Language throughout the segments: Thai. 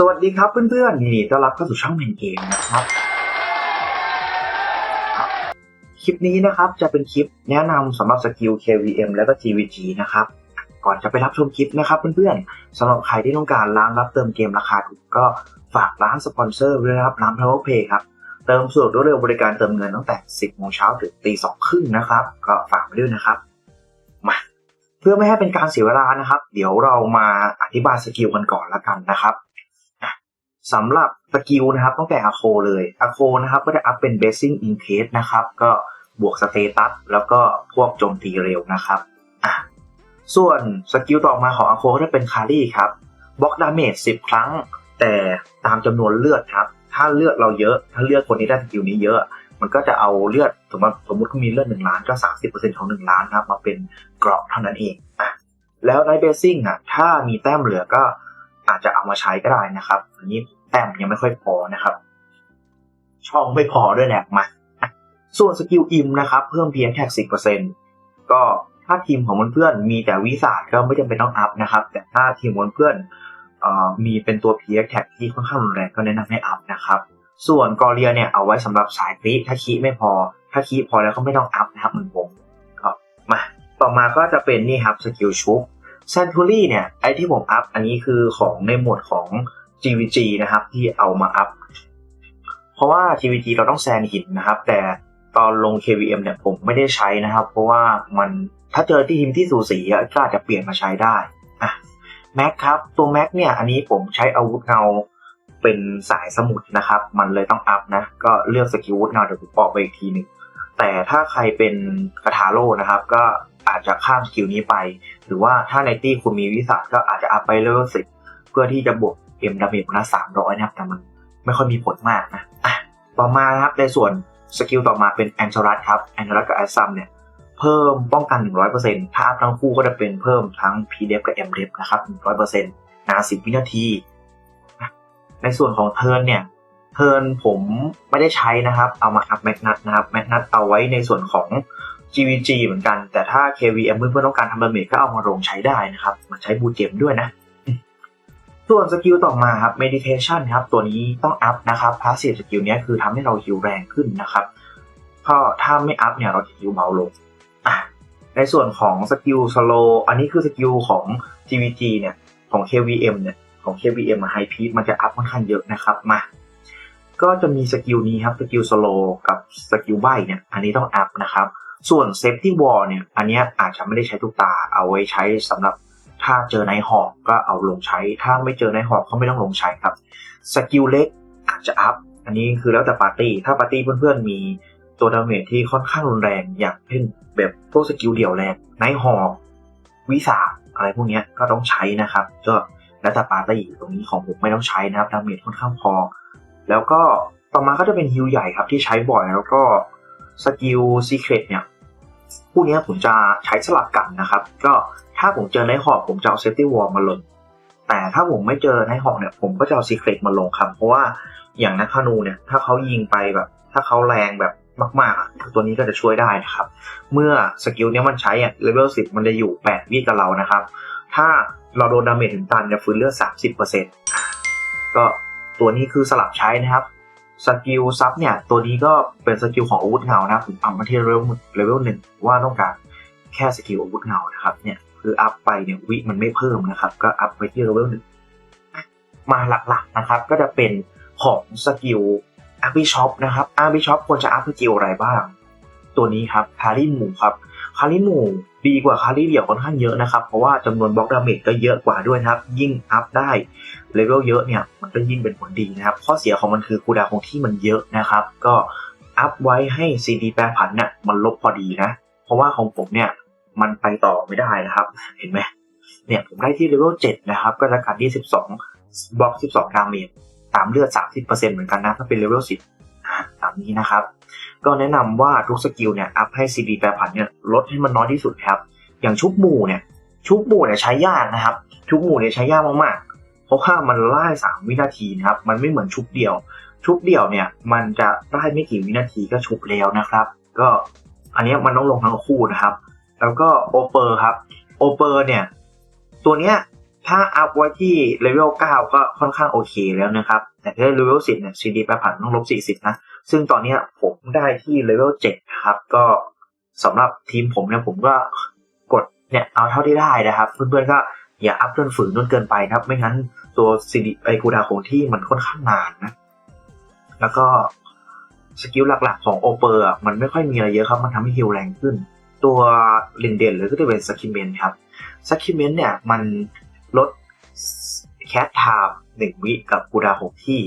สวัสดีครับเพื่อนๆยินดีต้อนรับเข้าสู่ช่องเพนเกมนะครับ คลิปนี้นะครับจะเป็นคลิปแนะนำสำหรับสกิล KVM และก็ GVG นะครับ ก่อนจะไปรับชมคลิปนะครับเพื่อนๆสำหรับใครที่ต้องการร้านรับเติมเกมราคาถูกก็ฝากร้านสปอนเซอร์ด้วยนะครับร้าน Power Pay ครับ เติมสะดวกรวดเร็วบริการเติมเงินตั้งแต่ 10โมงเช้าถึงตีสองครึ่งนะครับ ก็ฝากไว้ด้วยนะครับมาเพื่อไม่ให้เป็นการเสียเวลานะครับ เดี๋ยวเรามาอธิบายสกิลกันก่อนละกันนะครับ สำหรับสกิลนะครับตั้งแต่อโคเลยอโคนะครับก็จะอัพเป็น Basing Increase นะครับ ก็บวกสเตตัสแล้วก็พวกโจมตีเร็วนะครับอะส่วนสกิลต่อมาของอโคก็จะเป็นคารี่ครับบล็อกดาเมจ10 ครั้ง แต่ตามจำนวนเลือดครับ ถ้าเลือดเราเยอะ ถ้าเลือดคนที่ได้สกิลนี้เยอะ มันก็จะเอาเลือดสมมติสมมติเขามีเลือดหนึ่งล้านก็สามสิบเปอร์เซ็นของหนึ่งล้านครับมาเป็นเกราะเท่านั้นเองอะแล้วไนเบสซิ่งอะถ้ามีแต้มเหลือก็อาจจะเอามาใช้ก็ได้นะครับอันนี้ แต้มยังไม่ค่อยพอนะครับ ช่องไม่พอด้วยแหละมาส่วนสกิลอิมนะครับ เพิ่มเพียงแค่สิบเปอร์เซ็นก็ถ้าทีมของเพื่อนมีแต่วิสาดก็ไม่จำเป็นต้องอัพนะครับ แต่ถ้าทีมเพื่อนอมีเป็นตัว p ียแท็กที่ค่อนข้างรุนแรงก็แนะนำให้อัพนะครับ ส่วนกอเรียเนี่ยเอาไว้สำหรับสายคลิถ้าคีไม่พอ ถ้าคีพอแล้วก็ไม่ต้องอัพนะครับเหมือนผมก็มาต่อมาก็จะเป็นนี่ครับสกิลชุบเซนทูรี่เนี่ยไอที่ผมอัพอันนี้คือของในหมวดของ GVG นะครับ ที่เอามาอัพ เพราะว่า GVG เราต้องแซนหินนะครับ แต่ตอนลง KVM เนี่ยผมไม่ได้ใช้นะครับ เพราะว่ามันถ้าเจอที่ทีมที่สูสีอะก็อาจจะเปลี่ยนมาใช้ได้อะแม็กครับ ตัวแม็กเนี่ยอันนี้ผมใช้อาวุธเงาเป็นสายสมุดนะครับ มันเลยต้องอัพนะ ก็เลือกสกิลวุฒเงาเดี๋ยวผมบอกไปอีกทีหนึ่งแต่ถ้าใครเป็นคาถาโลนะครับ ก็อาจจะข้ามสกิลนี้ไป หรือว่าถ้าในตี้คุณมีวิสัทก็อาจจะอัพไปเลเวลสิเพื่อที่จะบวก เอ็มดาเมจนะสามร้อยนะครับ แต่มันไม่ค่อยมีผลมากนะอะต่อมานะครับในส่วนสกิลต่อมาเป็นแอนเชรัสครับแอนเชรัสกับแอสซัมเนี่ยเพิ่มป้องกัน 100%ถ้าอัพทั้งคู่ก็จะเป็นเพิ่มทั้ง p d f กับ m d e f นะครับ 100%นาน10 วินาที ในส่วนของเทิร์นเนี่ย เทิร์นผมไม่ได้ใช้นะครับ เอามาอัพแมกนัตนะครับ แมกนัตเอาไว้ในส่วนของ GVG เหมือนกัน แต่ถ้า KVM เพื่อนๆต้องการทำดาเมจก็เอามาลงใช้ได้นะครับ มันใช้บูเจมด้วยนะ ส่วนสกิลต่อมาครับ meditation ครับ ตัวนี้ต้องอัพนะครับ passive สกิลนี้คือทำให้เราฮิวแรงขึ้นนะครับก็ถ้าไม่อัพเนี่ยเราจะฮิวเบาลงอะในส่วนของสกิล slow อันนี้คือสกิลของ GVG เนี่ย ของ KVM เนี่ย ของ KVM มาไฮพีทมันจะอัพค่อนข้างเยอะนะครับ มา ก็จะมีสกิลนี้ครับ สกิล slow กับสกิลใบเนี่ย อันนี้ต้องอัพนะครับ ส่วน safety wall เนี่ย อันนี้อาจจะไม่ได้ใช้ทุกตา เอาไว้ใช้สำหรับ ถ้าเจอในหอกก็เอาลงใช้ ถ้าไม่เจอในหอกก็ไม่ต้องลงใช้ครับ สกิลเล็กอาจจะอัพ อันนี้คือแล้วแต่ปาร์ตี้ ถ้าปาร์ตี้เพื่อนๆมีตัวดาเมจที่ค่อนข้างรุนแรงอย่างเช่นแบบพวกสกิลเดี่ยวแรงในหอกวิสาอะไรพวกนี้ก็ต้องใช้นะครับ ก็แล้วแต่ปาร์ตี้ตรงนี้ของผมไม่ต้องใช้นะครับดาเมจค่อนข้างพอ แล้วก็ต่อมาก็จะเป็นฮิลใหญ่ครับที่ใช้บ่อยแล้วก็สกิลซีเครตเนี่ย พวกนี้ผมจะใช้สลับกันนะครับ ก็ ถ้าผมเจอในหอกผมจะเอาเซฟตี้วอลมาลง แต่ถ้าผมไม่เจอในหอกเนี่ยผมก็จะเอาซีเครตมาลงครับเพราะว่าอย่างนักธนูเนี่ยถ้าเขายิงไปแบบ ถ้าเขาแรงแบบมากๆ ตัวนี้ก็จะช่วยได้นะครับ เมื่อสกิลนี้มันใช้อะเลเวลสิบมันจะอยู่ 8 วิกับเรานะครับ ถ้าเราโดนดาเมจถึงตันจะฟื้นเลือด 30%ก็ตัวนี้คือสลับใช้นะครับ สกิลซับเนี่ย ตัวนี้ก็เป็นสกิลของอาวุธเงานะครับผมอัมาที่เลเวลเลเวลหนึ่งว่าต้องการแค่สกิลอาวุธเงานะครับเนี่ย คืออัพไปเนี่ยวิมันไม่เพิ่มนะครับ ก็อัพไปที่เลเวลหนึ่งมาหลักๆนะครับก็จะเป็นของสกิลอาร์บิช็อปนะครับอาร์บิช็อปควรจะอัพสกิลอะไรบ้าง ตัวนี้ครับคาริหมูครับคาริหมูดีกว่าคาริเดี่ยวค่อนข้างเยอะนะครับ เพราะว่าจำนวนบล็อกดาเมจก็เยอะกว่าด้วยนะครับ ยิ่งอัพได้เลเวลเยอะเนี่ยมันก็ยิ่งเป็นผลดีนะครับ ข้อเสียของมันคือคูดาวน์คงที่มันเยอะนะครับ ก็อัพไว้ให้ CD แปรผันเนี่ยมันลบพอดีนะ เพราะว่าของผมเนี่ย มันไปต่อไม่ได้นะครับ เห็นไหมเนี่ยผมได้ที่เลเวล7นะครับ ก็จะการที่ 12บล็อก 12ดาเมจตามเลือด 30%เหมือนกันนะ ถ้าเป็นเลเวล10ตามนี้นะครับ ก็แนะนำว่าทุกสกิลเนี่ย อัพให้ CD แปรผันเนี่ยลดให้มันน้อยที่สุดครับ อย่างชุบหมู่เนี่ย ชุบหมู่เนี่ยใช้ยากนะครับ ชุบหมู่เนี่ยใช้ยากมากๆ เพราะว่ามันไล่สามวินาทีนะครับ มันไม่เหมือนชุบเดียว ชุบเดียวเนี่ย มันจะได้ไม่กี่วินาทีก็ชุบแล้วนะครับ ก็อันนี้มันต้องลงทั้งคู่นะครับ แล้วก็โอเปอร์ครับโอเปอร์เนี่ย ตัวเนี้ยถ้าอัพไว้ที่เลเวล 9 ก็ค่อนข้างโอเคแล้วนะครับ แต่ถ้าเลเวล 10 เนี่ย CD แปรผันต้องลบ 40 นะ ซึ่งตอนเนี้ยผมได้ที่เลเวล7นะครับ ก็สำหรับทีมผมเนี่ย ผมก็กดเนี่ย เอาเท่าที่ได้นะครับ เพื่อนๆก็อย่าอัพจนฝืนจนเกินไปนะครับ ไม่งั้นตัว CD ไอคูดาของที่มันค่อนข้างนานนะ แล้วก็สกิลหลักๆของโอเปอร์มันไม่ค่อยมีอะไรเยอะครับ มันทำให้ฮิลแรงขึ้น ตัวลินเด่นเลยก็จะเป็นสกิมเมนครับสกิมเมนเนี่ยมันลดแคทไทม์หนึ่งวิกับกูดาหกที่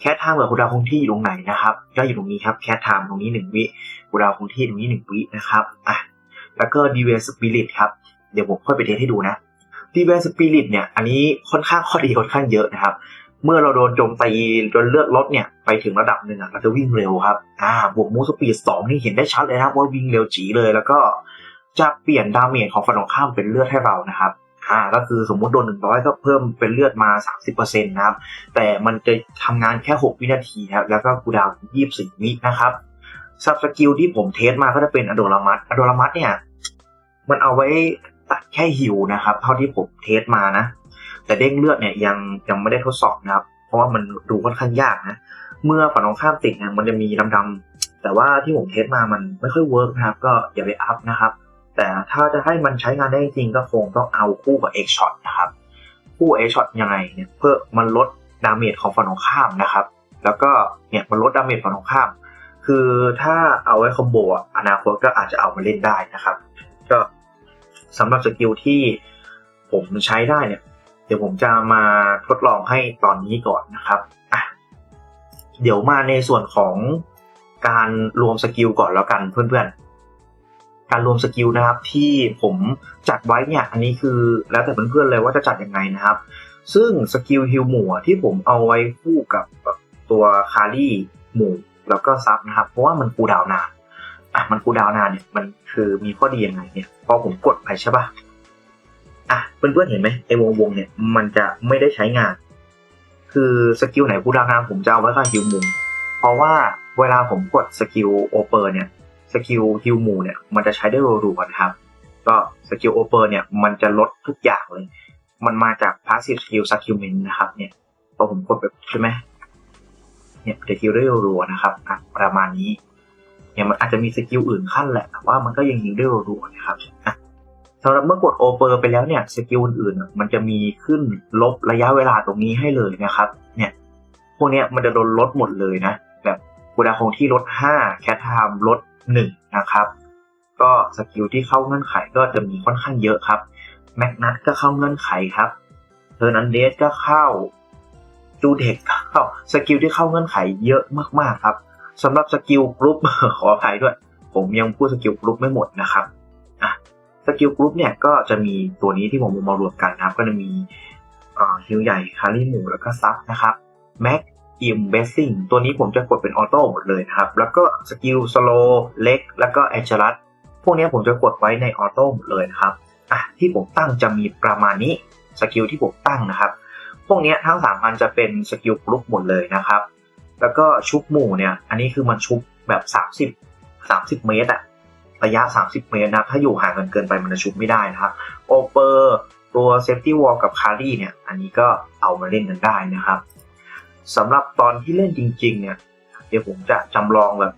แคทไทม์กับกูดาคงที่อยู่ตรงไหนนะครับก็อยู่ตรงนี้ครับแคทไทม์ตรงนี้หนึ่งวิกูดาคงที่ตรงนี้หนึ่งวินะครับอะแล้วก็ดีเวสปิริตครับเดี๋ยวผมค่อยไปเทสให้ดูนะดีเวสปิริตเนี่ยอันนี้ค่อนข้างข้อดีค่อนข้างเยอะนะครับ เมื่อเราโดนโจมตีจนเลือดลดเนี่ยไปถึงระดับหนึ่งอะเราจะวิ่งเร็วครับอ่าบวกมูสปีดสองนี่เห็นได้ชัดเลยนะครับว่าวิ่งเร็วจีเลยแล้วก็จะเปลี่ยนดาเมจของฝั่งตรงข้ามเป็นเลือดให้เรานะครับอ่าก็คือสมมุติโดนหนึ่งร้อยก็เพิ่มเป็นเลือดมา 30%นะครับ แต่มันจะทำงานแค่ 6 วินาทีครับแล้วก็คูดาวน์24วินะครับซับสกิลที่ผมเทสมาก็จะเป็นอโดรามัสอโดรามัสเนี่ย มันเอาไว้ตัดแค่ฮิวนะครับ เท่าที่ผมเทสมานะ แต่เด้งเลือดเนี่ยยังยังไม่ได้ทดสอบนะครับ เพราะว่ามันดูค่อนข้างยากนะ เมื่อฝั่งตรงข้ามติดเนี่ยมันจะมีดำๆแต่ว่าที่ผมเทสมามันไม่ค่อยเวิร์กนะครับ ก็อย่าไปอัพนะครับ แต่ถ้าจะให้มันใช้งานได้จริงก็คงต้องเอาคู่กับ X Shot นะครับ คู่ X Shot ยังไงเนี่ยเพื่อมันลดดาเมจของฝั่งตรงข้ามนะครับ แล้วก็เนี่ยมันลดดาเมจฝั่งตรงข้าม คือถ้าเอาไว้คอมโบอะอนาคตก็อาจจะเอามาเล่นได้นะครับ ก็สำหรับสกิลที่ผมใช้ได้เนี่ย เดี๋ยวผมจะมาทดลองให้ตอนนี้ก่อนนะครับอะเดี๋ยวมาในส่วนของการรวมสกิลก่อนแล้วกันเพื่อนๆ การรวมสกิลนะครับที่ผมจัดไว้เนี่ยอันนี้คือแล้วแต่เพื่อนๆเลยว่าจะจัดยังไงนะครับ ซึ่งสกิลฮิลหมู่ที่ผมเอาไว้คู่กับตัวคารี่หมู่แล้วก็ซับนะครับ เพราะว่ามันคูดาวนานอะมันคูดาวนานเนี่ยมันคือมีข้อดียังไงเนี่ยพอผมกดไปใช่ปะ อะเพื่อนๆเห็นไหมไอ้วงวงเนี่ยมันจะไม่ได้ใช้งาน คือสกิลไหนคูดาวน์นานผมจะเอาไว้กับฮิลหมู่เพราะว่าเวลาผมกดสกิลโอเปอร์เนี่ยสกิลฮิลมูเนี่ยมันจะใช้ได้รัวๆนะครับ ก็สกิลโอเปอร์เนี่ยมันจะลดทุกอย่างเลย มันมาจาก passive skill supplement นะครับเนี่ยพอผมกดแบบใช่ไหมเนี่ยจะฮิลได้รัวๆนะครับอะประมาณนี้เนี่ยมันอาจจะมีสกิลอื่นขั้นแหละแต่ว่ามันก็ยังฮิลได้รัวๆนะครับอะ สำหรับเมื่อกดโอเปอร์ไปแล้วเนี่ยสกิลอื่นๆมันจะมีขึ้นลบระยะเวลาตรงนี้ให้เลยนะครับ เนี่ย พวกนี้มันจะโดนลดหมดเลยนะ แบบกูดาคงที่ลด 5 แคทไทม์ลด 1 นะครับ ก็สกิลที่เข้าเงื่อนไขก็จะมีค่อนข้างเยอะครับแมกนัทก็เข้าเงื่อนไขครับเทอร์นันเดสก็เข้าจูเด็กก็เข้าสกิลที่เข้าเงื่อนไขเยอะมากๆครับสำหรับสกิลกรุ๊ปขออภัยด้วย ผมยังพูดสกิลกรุ๊ปไม่หมดนะครับ กิลกรุ๊ปเนี่ยก็จะมีตัวนี้ที่ผมมารวมกันนะครับ ก็จะมีฮิลใหญ่คารี่หมูแล้วก็ซับนะครับแม็กอิมเบสซิ่งตัวนี้ผมจะกดเป็นออโต้หมดเลยนะครับ แล้วก็สกิลสโลเล็กแล้วก็แอชลัสพวกนี้ผมจะกดไว้ในออโต้หมดเลยนะครับอะที่ผมตั้งจะมีประมาณนี้สกิลที่ผมตั้งนะครับ พวกนี้ทั้งสามอันจะเป็นสกิลกรุ๊ปหมดเลยนะครับ แล้วก็ชุบหมู่เนี่ย อันนี้คือมันชุบแบบ 30 30 เมตรอะ ระยะ 30 เมตรนะถ้าอยู่ห่างกันเกินไปมันจะชุบไม่ได้นะครับโอเปอร์ตัวเซฟตี้วอลกับคารี่เนี่ยอันนี้ก็เอามาเล่นกันได้นะครับสำหรับตอนที่เล่นจริง ๆ เนี่ย เดี๋ยวผมจะจำลองแบบ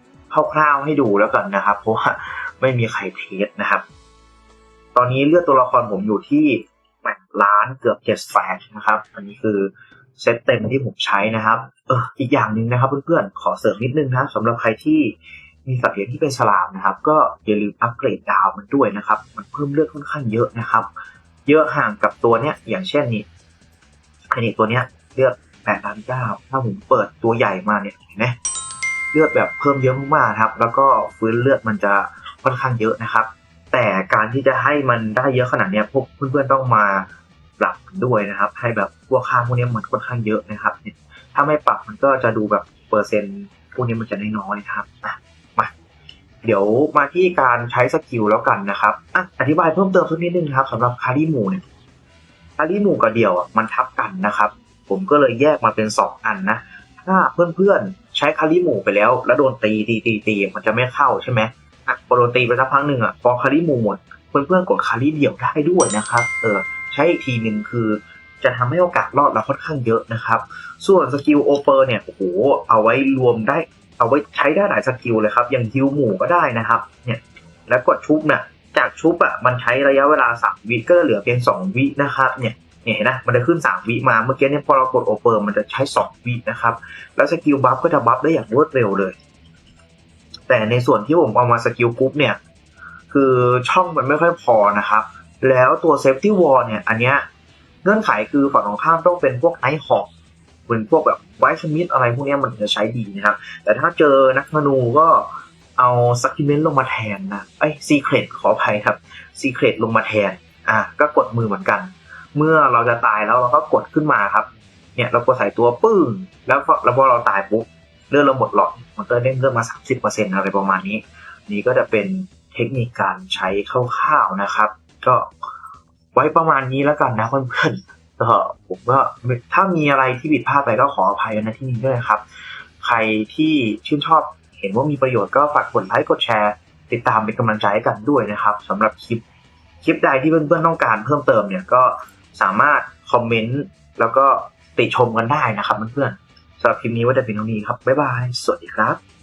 คร่าวๆให้ดูแล้วกันนะครับ เพราะว่าไม่มีใครเทสนะครับ ตอนนี้เลือดตัวละครผมอยู่ที่แปดล้านเกือบเจ็ดแสนนะครับ อันนี้คือเซตเต็มที่ผมใช้นะครับ เอออีกอย่างหนึ่งนะครับเพื่อนๆ ขอเสริมนิดนึงนะสำหรับใครที่ มีสัตว์เลี้ยงที่เป็นฉลามนะครับ ก็อย่าลืมอัปเกรดดาวมันด้วยนะครับ มันเพิ่มเลือดค่อนข้างเยอะนะครับ เยอะห่างกับตัวเนี้ยอย่างเช่นนี่อันนี้ตัวเนี้ยเลือดแปดล้านเก้าถ้าผมเปิดตัวใหญ่มาเนี่ยเห็นไหมเลือดแบบเพิ่มเยอะมากๆครับ แล้วก็ฟื้นเลือดมันจะค่อนข้างเยอะนะครับ แต่การที่จะให้มันได้เยอะขนาดเนี้ยพวกเพื่อนๆต้องมาปรับด้วยนะครับ ให้แบบพวกค่าพวกนี้มันค่อนข้างเยอะนะครับ ถ้าไม่ปรับมันก็จะดูแบบเปอร์เซ็นต์พวกนี้มันจะน้อยๆนะครับ เดี๋ยวมาที่การใช้สกิลแล้วกันนะครับอะอธิบายเพิ่มเติมสักนิดนึงครับสำหรับคาริมูเนี่ยคาริมูกับเดี่ยวอะมันทับกันนะครับ ผมก็เลยแยกมาเป็นสองอันนะ ถ้าเพื่อนๆใช้คาริหมูไปแล้ว แล้วโดนตีตีตีตีมันจะไม่เข้าใช่ไหมอะพอโดนตีไปสักพักหนึ่งอะพอคาริหมูหมดเพื่อนๆกดคาริเดี่ยวได้ด้วยนะครับ เออใช้อีกทีหนึ่งคือจะทำให้โอกาสรอดเราค่อนข้างเยอะนะครับ ส่วนสกิลโอเปอร์เนี่ยโอ้โหเอาไว้รวมได้ เอาไว้ใช้ได้หลายสกิลเลยครับ อย่างฮิวหมู่ก็ได้นะครับ เนี่ย แล้วกดชุบเนี่ยจากชุบอะมันใช้ระยะเวลาสามวิก็เหลือเพียงสองวินะครับเนี่ยเนี่ยเห็นนะมันจะขึ้นสามวิมาเมื่อกี้เนี่ยพอเรากดโอเปอร์มันจะใช้สองวินะครับ แล้วสกิลบัฟก็จะบัฟได้อย่างรวดเร็วเลย แต่ในส่วนที่ผมเอามาสกิลกรุ๊ปเนี่ย คือช่องมันไม่ค่อยพอนะครับ แล้วตัวเซฟตี้วอลเนี่ย อันเนี้ยเงื่อนไขคือฝั่งตรงข้ามต้องเป็นพวกไนท์ฮอค เป็นพวกแบบไวท์สมิธอะไรพวกนี้มันจะใช้ดีนะครับ แต่ถ้าเจอนักธนูก็เอาซักกิเมนต์ลงมาแทนนะไอ้ซีเครตขออภัยครับซีเครตลงมาแทนอะก็กดมือเหมือนกัน เมื่อเราจะตายแล้วเราก็กดขึ้นมาครับ เนี่ยเรากดใส่ตัวปึ้งแล้วแล้วพอเราตายปุ๊บเลือดเราหมดหลอดมันก็เด้งเลือดมา 30%อะไรประมาณนี้ นี่ก็จะเป็นเทคนิคการใช้คร่าวๆนะครับ ก็ไว้ประมาณนี้แล้วกันนะเพื่อนๆ ก็ผมก็ถ้ามีอะไรที่ผิดพลาดไปก็ขออภัยนะที่นี้ด้วยครับ ใครที่ชื่นชอบเห็นว่ามีประโยชน์ก็ฝากกดไลค์กดแชร์ ติดตามเป็นกำลังใจให้กันด้วยนะครับสำหรับคลิปคลิปใดที่เพื่อนๆต้องการเพิ่มเติมเนี่ยก็สามารถคอมเมนต์แล้วก็ติชมกันได้นะครับเพื่อนๆสำหรับคลิปนี้ว่าจะเป็นเท่านี้ครับบ๊ายบายสวัสดีครับ